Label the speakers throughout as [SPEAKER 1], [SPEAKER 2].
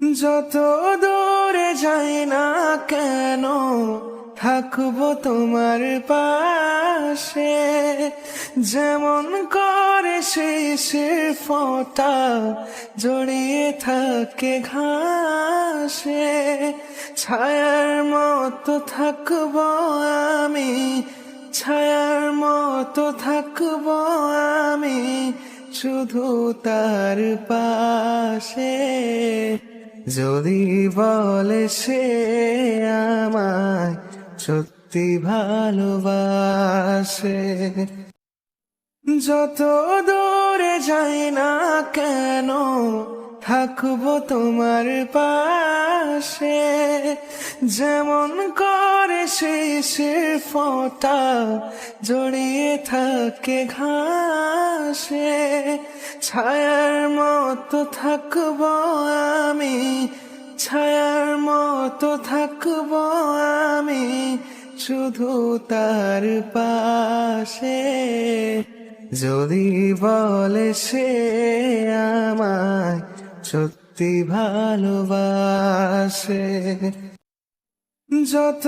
[SPEAKER 1] যত দূরে যাই না কেন থাকব তোমার পাশে। যেমন করে শিশির ফোঁটা জড়িয়ে থাকে ঘাসে, ছায়ার মতো থাকব আমি, ছায়ার মতো থাকব আমি শুধু তার পাশে। যদি বলে সে আমায় সত্যি ভালোবাসে, যত দূরে যাই না কেন থাকব তোমার পাশে। যেমন করে শিশির ফোঁটা জড়িয়ে থাকে ঘাসে ছায়ার মতো থাকব আমি, ছায়ার মতো থাকব আমি শুধু তার পাশে। যদি বলে সে আমায় সত্যি ভালোবাসে, যত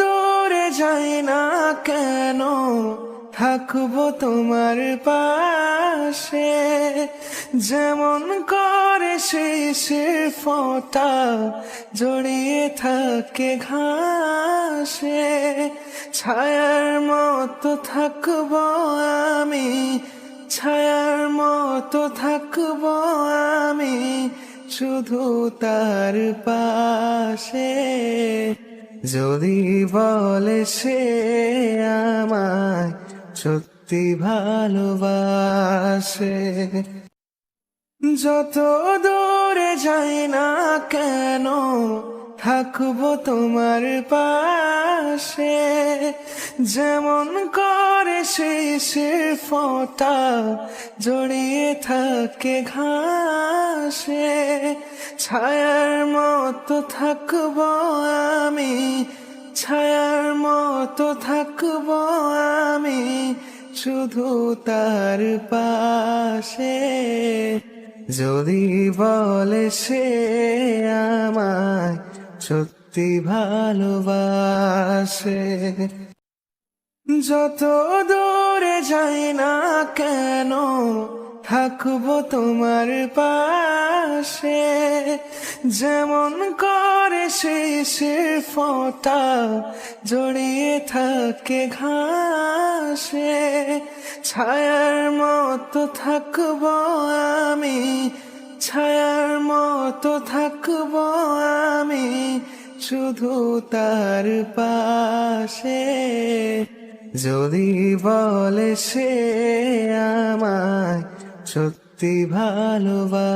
[SPEAKER 1] দূরে যাই না কেন থাকব তোমার পাশে। যেমন করে শিশির ফোঁটা, জড়িয়ে থাকে ঘাসে। ছায়ার মতো থাকব আমি, ছায়ার মতো থাকব আমি শুধু তার পাশে। যদি বলে সে আমায় সত্যি ভালোবাসে। যত দূরে যাই না কেন, থাকব তোমার পাশে। যেমন করে শিশির ফোঁটা জড়িয়ে থাকে ঘাসে, ছায়ার মতো থাকব আমি ছায়ার মতো থাকব আমি শুধু তার পাশে। যদি বলে সে আমায় সত্যি ভালোবাসে, যত দূরে যাই না কেন থাকব তোমার পাশে। যেমন করে শিশির ফোঁটা, জড়িয়ে থাকে ঘাসে। ছায়ার মতো থাকব আমি, ছায়ার মতো থাকব আমি শুধু তার পাশে। যদি বলে সে আমায় সত্যি ভালোবাসে